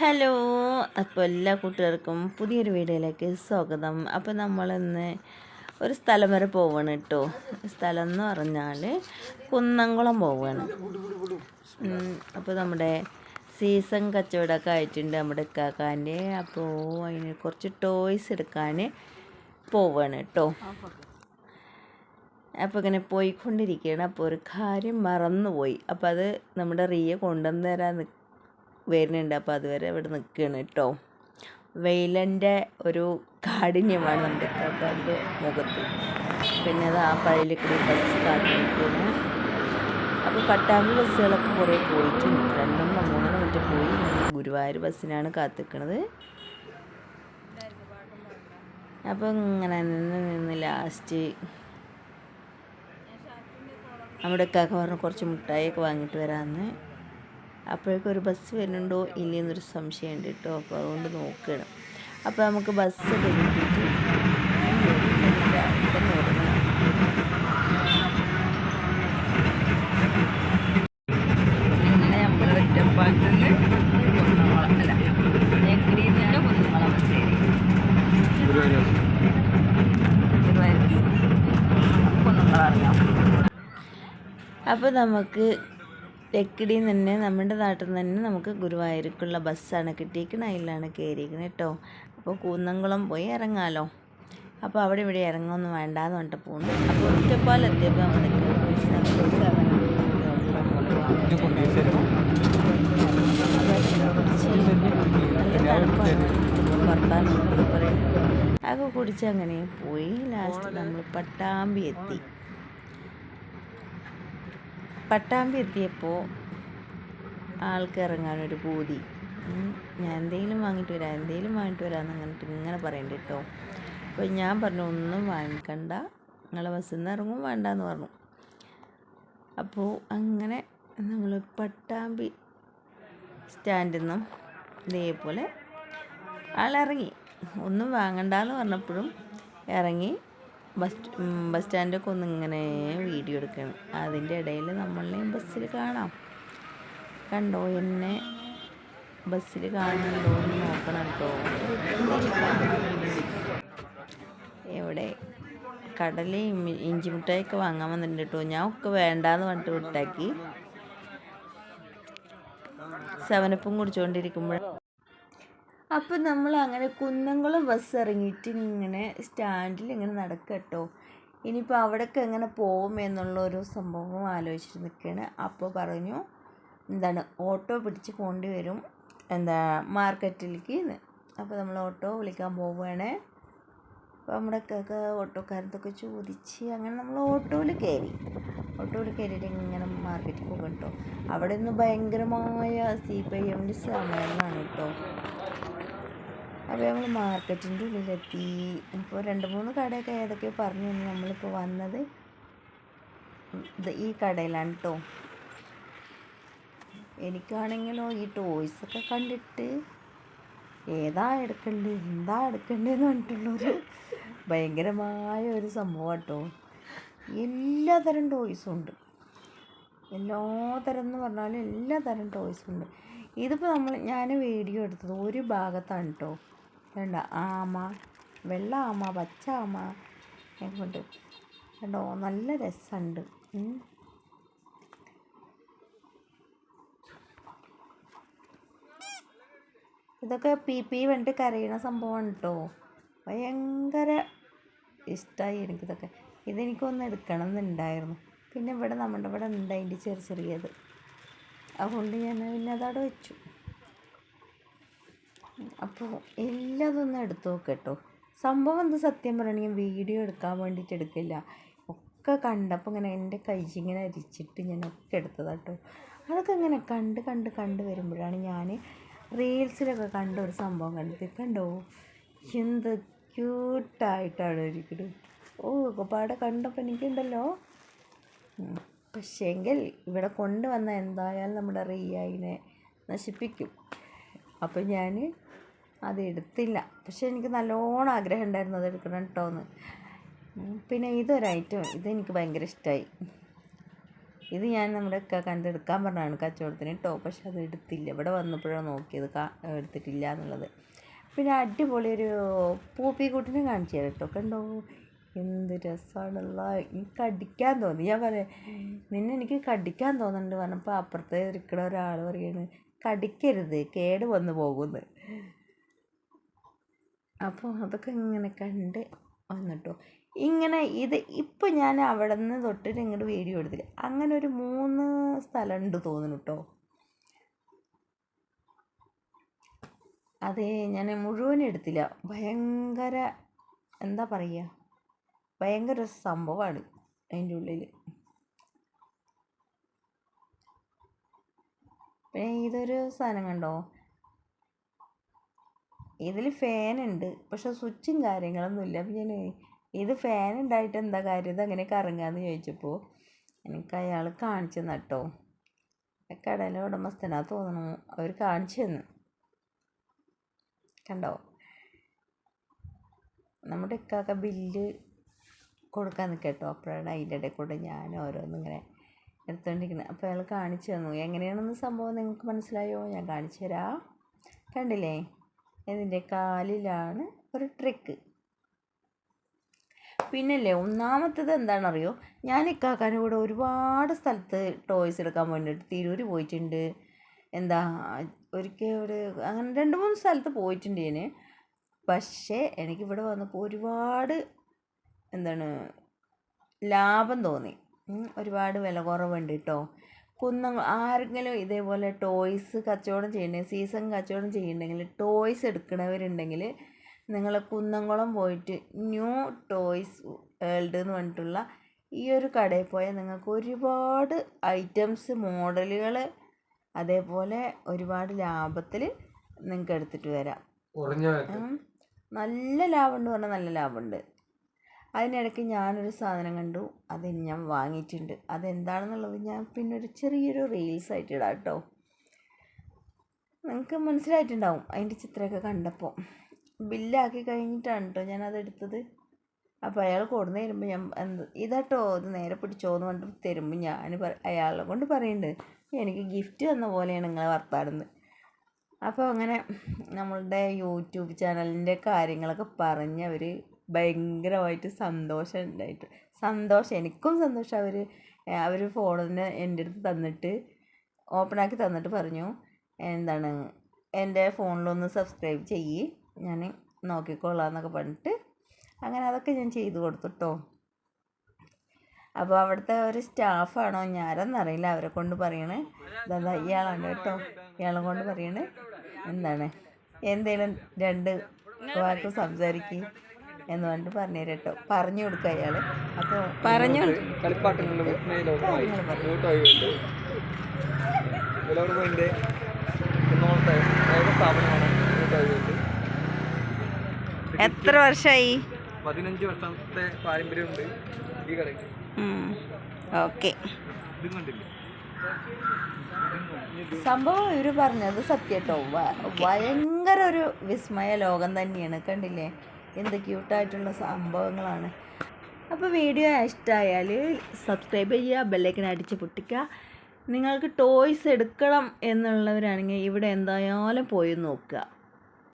Hello അപ്പോൾ എല്ലാ കൂട്ടുകാർക്കും പുതിയൊരു വീഡിയോയിലേക്ക് സ്വാഗതം. അപ്പോൾ നമ്മളിന്ന് ഒരു സ്ഥലം വരെ പോവാണ് കേട്ടോ സ്ഥലം എന്ന് പറഞ്ഞാൽ കുന്നംകുളം പോവാണ്. അപ്പോൾ നമ്മുടെ സീസൺ കച്ചവടമൊക്കെ ആയിട്ടുണ്ട് നമ്മുടെ കാക്കാന്റെ അപ്പോൾ അതിന് കുറച്ച് ടോയ്സ് എടുക്കാൻ പോവാണ് കേട്ടോ അപ്പോൾ ഇങ്ങനെ പോയിക്കൊണ്ടിരിക്കുകയാണ്. അപ്പോൾ ഒരു കാര്യം മറന്നുപോയി. അപ്പോൾ അത് നമ്മുടെ റിയ കൊണ്ടുവന്ന് തരാൻ വരുന്നുണ്ട്. അപ്പോൾ അതുവരെ ഇവിടെ നിൽക്കുകയാണ് കേട്ടോ വെയിലന്റെ ഒരു കാഠിന്യമാണ് നമ്മുടെ കാക്കാന്റെ മുഖത്ത്. പിന്നെ അത് ആ പഴയിൽ കൂടി ബസ് കാട്ടി അപ്പോൾ പട്ടാമ്പി ബസ്സുകളൊക്കെ കുറേ പോയിട്ടുണ്ട്. രണ്ടെണ്ണം മൂന്നെണ്ണം മറ്റേ പോയി. ഗുരുവായൂർ ബസ്സിനാണ് കാത്തിക്കണത്. അപ്പോൾ ഇങ്ങനെ നിന്ന് നിന്ന് ലാസ്റ്റ് നമ്മുടെ കാക്ക പറഞ്ഞു കുറച്ച് മിഠായിയൊക്കെ വാങ്ങിയിട്ട് വരാമെന്ന് അപ്പോഴേക്കും ഒരു ബസ് വരുന്നുണ്ടോ? ഇല്ലയെന്നൊരു സംശയമുണ്ട് കേട്ടോ. അപ്പോൾ അതുകൊണ്ട് നോക്കുകയാണ് അപ്പോൾ നമുക്ക് ബസ് കിട്ടിയിട്ട് അപ്പോൾ നമുക്ക് ലക്കിടിയിൽ നിന്ന് തന്നെ നമ്മുടെ നാട്ടിൽ നിന്ന് തന്നെ നമുക്ക് ഗുരുവായൂർക്കുള്ള ബസ്സാണ് കിട്ടിയിരിക്കുന്നത് അതിലാണ് കയറിയിരിക്കുന്നത് കേട്ടോ അപ്പോൾ കൂന്നംകുളം പോയി ഇറങ്ങാമല്ലോ അപ്പോൾ അവിടെ ഇവിടെ ഇറങ്ങുമൊന്നും വേണ്ടാന്ന് പറഞ്ഞിട്ട് പോകുന്നു അപ്പോൾ ഒറ്റപ്പാൽ എത്തിയപ്പോൾ നമ്മുടെ അതൊക്കെ കുടിച്ച് അങ്ങനെ പോയി. ലാസ്റ്റ് നമ്മൾ പട്ടാമ്പി എത്തി. പട്ടാമ്പി എത്തിയപ്പോൾ ആൾക്ക് ഇറങ്ങാനൊരു പൂതി ഞാൻ എന്തെങ്കിലും വാങ്ങിയിട്ട് വരാം എന്തെങ്കിലും വാങ്ങിയിട്ട് വരാമെന്ന് അങ്ങോട്ട് ഇങ്ങനെ പറയണ്ട കേട്ടോ. അപ്പോൾ ഞാൻ പറഞ്ഞു ഒന്നും വാങ്ങിക്കണ്ട. നിങ്ങളെ ബസ്സിൽ നിന്ന് ഇറങ്ങും വേണ്ടെന്ന് പറഞ്ഞു. അപ്പോൾ അങ്ങനെ നമ്മൾ പട്ടാമ്പി സ്റ്റാൻഡിൽ നിന്നും ഇതേപോലെ ആളിറങ്ങി. ഒന്നും വാങ്ങണ്ടെന്ന് പറഞ്ഞപ്പോഴും ഇറങ്ങി. ബസ് ബസ് സ്റ്റാൻഡൊക്കെ ഒന്ന് ഇങ്ങനെ വീഡിയോ എടുക്കണം അതിന്റെ ഇടയിൽ നമ്മളെയും ബസ്സിൽ കാണാം. കണ്ടോ? എന്നെ ബസ്സിൽ കാണുന്നുണ്ടോ എന്ന് നോക്കണം കേട്ടോ. എവിടെ? കടലയും ഇഞ്ചി മിഠായിയൊക്കെ വാങ്ങാൻ വന്നിട്ടുണ്ട് കേട്ടോ. ഞാൻ ഒക്കെ വേണ്ടാന്ന് പറഞ്ഞിട്ട് വിട്ടാക്കി. സെവനപ്പും കുടിച്ചുകൊണ്ടിരിക്കുമ്പോൾ അപ്പം നമ്മൾ അങ്ങനെ കുന്നംകുളം ബസ് ഇറങ്ങിയിട്ട് ഇങ്ങനെ സ്റ്റാൻഡിൽ ഇങ്ങനെ നടക്കുക കേട്ടോ ഇനിയിപ്പോൾ അവിടേക്ക് എങ്ങനെ പോകും എന്നുള്ള ഒരു സംഭവം ആലോചിച്ചിട്ട് നിൽക്കുകയാണ് അപ്പോൾ പറഞ്ഞു എന്താണ് ഓട്ടോ പിടിച്ച് പോകേണ്ടി വരും എന്താ മാർക്കറ്റിലേക്ക് അപ്പോൾ നമ്മൾ ഓട്ടോ വിളിക്കാൻ പോവുകയാണ് അപ്പോൾ നമ്മുടെ ഓട്ടോക്കാരത്തൊക്കെ ചോദിച്ച് അങ്ങനെ നമ്മൾ ഓട്ടോയിൽ കയറി. ഓട്ടോയിൽ കയറിയിട്ട് ഇങ്ങനെ മാർക്കറ്റിൽ പോകും കേട്ടോ അവിടെ നിന്ന് ഭയങ്കരമായ സി പി ഐ എമ്മിന്റെ സമയങ്ങളാണ് കേട്ടോ അപ്പോൾ ഞങ്ങൾ മാർക്കറ്റിന്റെ ഉള്ളിലെത്തി. ഇപ്പോൾ രണ്ട് മൂന്ന് കടയൊക്കെ ഏതൊക്കെയോ പറഞ്ഞു തന്നെ നമ്മളിപ്പോൾ വന്നത് ഈ കടയിലാണ് കേട്ടോ എനിക്കാണെങ്കിലോ ഈ ടോയ്സൊക്കെ കണ്ടിട്ട് ഏതാ എടുക്കണ്ടേ എന്താ എടുക്കണ്ടേന്ന് പറഞ്ഞിട്ടുള്ളൊരു ഭയങ്കരമായ ഒരു സംഭവം കേട്ടോ എല്ലാ തരം ടോയ്സും ഉണ്ട്. എല്ലാ തരം എന്ന് പറഞ്ഞാൽ എല്ലാ തരം ടോയ്സും ഉണ്ട്. ഇതിപ്പോൾ നമ്മൾ ഞാൻ വീഡിയോ എടുത്തത് ഒരു ഭാഗത്താണ് കേട്ടോ വേണ്ട. ആമ വെള്ള ആമ പച്ച ആമ കൊണ്ട് കണ്ടോ? നല്ല രസമുണ്ട്. ഇതൊക്കെ പി പി വേണ്ടി കരയണ സംഭവമാണ് കേട്ടോ ഭയങ്കര ഇഷ്ടമായി എനിക്കിതൊക്കെ. ഇതെനിക്കൊന്ന് എടുക്കണം എന്നുണ്ടായിരുന്നു പിന്നെ ഇവിടെ നമ്മുടെ ഇവിടെ ഉണ്ട് അതിന്റെ ചെറിയ ചെറിയത്. അതുകൊണ്ട് ഞാൻ പിന്നെ അതവിടെ വെച്ചു. അപ്പോൾ എല്ലാതൊന്നും എടുത്തു നോക്കട്ടോ സംഭവം എന്ത് സത്യം പറയണെങ്കിൽ വീഡിയോ എടുക്കാൻ വേണ്ടിയിട്ട് എടുക്കില്ല. ഒക്കെ കണ്ടപ്പോൾ ഇങ്ങനെ എന്റെ കൈ ഇങ്ങനെ അരിച്ചിട്ട് ഞാൻ ഒക്കെ എടുത്തതാട്ടോ അതൊക്കെ ഇങ്ങനെ കണ്ട് കണ്ട് കണ്ട് വരുമ്പോഴാണ് ഞാൻ റീൽസിലൊക്കെ കണ്ട ഒരു സംഭവം കണ്ടത്. കണ്ടോ? എന്ത് ക്യൂട്ടായിട്ടാണ് ഇരിക്കുന്നത് ഓ പാടെ കണ്ടപ്പോൾ എനിക്കുണ്ടല്ലോ. പക്ഷേങ്കിൽ ഇവിടെ കൊണ്ടുവന്ന എന്തായാലും നമ്മുടെ റിയായിനെ നശിപ്പിക്കും. അപ്പോൾ ഞാൻ അത് എടുത്തില്ല പക്ഷെ എനിക്ക് നല്ലോണം ആഗ്രഹം ഉണ്ടായിരുന്നു അത് എടുക്കണം കേട്ടോ എന്ന് പിന്നെ ഇതൊരൈറ്റം ഇതെനിക്ക് ഭയങ്കര ഇഷ്ടമായി ഇത് ഞാൻ നമ്മുടെ കണ്ട് എടുക്കാൻ പറഞ്ഞതാണ് കച്ചവടത്തിന് കേട്ടോ പക്ഷെ അത് എടുത്തില്ല. ഇവിടെ വന്നപ്പോഴാണ് നോക്കിയത്. എടുത്തിട്ടില്ല എന്നുള്ളത്. പിന്നെ അടിപൊളി ഒരു പൂപ്പിക്കുട്ടിനെ കാണിച്ചു തരാം കേട്ടോ കണ്ടോ? എന്ത് രസമാണുള്ള എനിക്ക് കടിക്കാൻ തോന്നി. ഞാൻ പറയാം നിന്നെ എനിക്ക് കടിക്കാൻ തോന്നുന്നുണ്ട് പറഞ്ഞപ്പോൾ അപ്പുറത്ത് ഇരിക്കുന്ന ഒരാൾ പറയാണ് കടിക്കരുത്. കേട് വന്നു പോകുന്നു. അപ്പോൾ അതൊക്കെ ഇങ്ങനെ കണ്ട് വന്നിട്ടോ. ഇങ്ങനെ ഇത് ഇപ്പം ഞാൻ അവിടെ നിന്ന് തൊട്ടിട്ട് ഇങ്ങോട്ട് വീഡിയോ എടുത്തില്ല. അങ്ങനെ ഒരു മൂന്ന് സ്ഥലമുണ്ട് തോന്നുന്നു കേട്ടോ. അതെ ഞാൻ മുഴുവൻ എടുത്തില്ല. ഭയങ്കര എന്താ പറയുക? ഭയങ്കര സംഭവമാണ് അതിന്റെ ഉള്ളിൽ പിന്നെ ഇതൊരു സാധനം കണ്ടോ? ഇതിൽ ഫാൻ ഉണ്ട്. പക്ഷെ സ്വിച്ചും കാര്യങ്ങളൊന്നും ഇല്ല. അപ്പം ഞാൻ ഇത് ഫാൻ ഉണ്ടായിട്ട് എന്താ കാര്യം? ഇത് അങ്ങനെ കറങ്ങാന്ന് ചോദിച്ചപ്പോൾ എനിക്ക് അയാൾ കാണിച്ചു നട്ടോ കടയിലെ ഉടമസ്ഥനാ തോന്നുന്നു അവർ കാണിച്ചു തന്നു. കണ്ടോ? നമ്മുടെ ഇക്കാക്ക ബില്ല് കൊടുക്കാൻ നിൽക്കട്ടോ അപ്പോഴാണ് അതിന്റെ ഇടയിൽ കൂടെ ഞാൻ ഓരോന്നിങ്ങനെ എടുത്തുകൊണ്ടിരിക്കുന്നത് അപ്പോൾ അയാൾ കാണിച്ചു തന്നു. എങ്ങനെയാണെന്ന് സംഭവം നിങ്ങൾക്ക് മനസ്സിലായോ? ഞാൻ കാണിച്ചു തരാം. കണ്ടില്ലേ? ഇതിന്റെ കാലിലാണ് ഒരു ട്രിക്ക് പിന്നല്ലേ ഒന്നാമത്തത് എന്താണെന്നറിയോ? ഞാൻ ഇക്കാക്കാന്റെ കൂടെ ഒരുപാട് സ്ഥലത്ത് ടോയ്സ് എടുക്കാൻ വേണ്ടിയിട്ട് തിരൂർ പോയിട്ടുണ്ട്. എന്താ ഒരിക്കൽ ഒരു അങ്ങനെ രണ്ട് മൂന്ന് സ്ഥലത്ത് പോയിട്ടുണ്ട് ഞാൻ. പക്ഷേ എനിക്കിവിടെ വന്നപ്പോൾ ഒരുപാട് എന്താണ് ലാഭം തോന്നി. ഒരുപാട് വില കുറവുണ്ട് കേട്ടോ. കുന്നങ്ങൾ ആരെങ്കിലും ഇതേപോലെ ടോയ്സ് കച്ചവടം ചെയ്യണേ സീസൺ കച്ചവടം ചെയ്യുന്നുണ്ടെങ്കിൽ ടോയ്സ് എടുക്കണവരുണ്ടെങ്കിൽ നിങ്ങൾ കുന്നംകുളം പോയിട്ട് ന്യൂ ടോയ്സ് വേൾഡ് എന്ന് പറഞ്ഞിട്ടുള്ള ഈ ഒരു കടയിൽ പോയാൽ നിങ്ങൾക്ക് ഒരുപാട് ഐറ്റംസ് മോഡലുകൾ അതേപോലെ ഒരുപാട് ലാഭത്തിൽ നിങ്ങൾക്ക് എടുത്തിട്ട് വരാം. നല്ല ലാഭമുണ്ട് പറഞ്ഞാൽ നല്ല ലാഭമുണ്ട്. അതിനിടയ്ക്ക് ഞാനൊരു സാധനം കണ്ടു. അത് ഞാൻ വാങ്ങിയിട്ടുണ്ട്. അതെന്താണെന്നുള്ളത് ഞാൻ പിന്നെ ഒരു ചെറിയൊരു റീൽസ് ആയിട്ട് ഇടാം കേട്ടോ. നിങ്ങൾക്ക് മനസ്സിലായിട്ടുണ്ടാവും അതിന്റെ ചിത്രമൊക്കെ കണ്ടപ്പോൾ. ബില്ലാക്കി കഴിഞ്ഞിട്ടാണ് കേട്ടോ ഞാനത് എടുത്തത് അപ്പോൾ അയാൾ കൊടുന്ന് തരുമ്പോൾ ഞാൻ എന്ത് ഇതാട്ടോ ഇത് നേരെ പിടിച്ചോ എന്ന് പറഞ്ഞിട്ട് തരുമ്പോൾ ഞാൻ അയാളെ കൊണ്ട് പറയുന്നുണ്ട് എനിക്ക് ഗിഫ്റ്റ് തന്ന പോലെയാണ് നിങ്ങളെ വർത്താടുന്നത് അപ്പോൾ അങ്ങനെ നമ്മളുടെ യൂട്യൂബ് ചാനലിന്റെ കാര്യങ്ങളൊക്കെ പറഞ്ഞ് അവർ ഭയങ്കരമായിട്ട് സന്തോഷം ഉണ്ടായിട്ട്. സന്തോഷം എനിക്കും സന്തോഷം. അവർ അവർ ഫോണിന് എന്റെ അടുത്ത് തന്നിട്ട് ഓപ്പണാക്കി തന്നിട്ട് പറഞ്ഞു എന്താണ് എന്റെ ഫോണിലൊന്ന് സബ്സ്ക്രൈബ് ചെയ്യ്. ഞാൻ നോക്കിക്കോളാം എന്നൊക്കെ പറഞ്ഞിട്ട് അങ്ങനെ അതൊക്കെ ഞാൻ ചെയ്തു കൊടുത്തു കേട്ടോ അപ്പോൾ അവിടുത്തെ ഒരു സ്റ്റാഫാണോ ഞാരെന്നറിയില്ല അവരെ കൊണ്ട് പറയണേ. ദാ ഇയാളാണ് കേട്ടോ. ഇയാളെ കൊണ്ട് പറയണേ. എന്താണ്? എന്തേലും രണ്ട് വാക്ക് സംസാരിക്കുക എന്ന് പറഞ്ഞിട്ട് പറഞ്ഞു തരാം കേട്ടോ പറഞ്ഞു കൊടുക്കുക അയാൾ അപ്പോൾ പറഞ്ഞു എത്ര വർഷമായി പതിനഞ്ച് വർഷത്തെ പാരമ്പര്യമുണ്ട് ഈ കടയ്ക്ക്. ഓക്കെ. സംഭവം ഇവർ പറഞ്ഞത് സത്യട്ടോ. ഭയങ്കര ഒരു വിസ്മയ ലോകം തന്നെയാണ്. കണ്ടില്ലേ? എന്ത് ക്യൂട്ടായിട്ടുള്ള സംഭവങ്ങളാണ്. അപ്പോൾ വീഡിയോ ഇഷ്ടമായാൽ സബ്സ്ക്രൈബ് ചെയ്യുക ബെല്ലൈക്കൻ അടിച്ച് പൊട്ടിക്കുക. നിങ്ങൾക്ക് ടോയ്സ് എടുക്കണം എന്നുള്ളവരാണെങ്കിൽ ഇവിടെ എന്തായാലും പോയി നോക്കുക.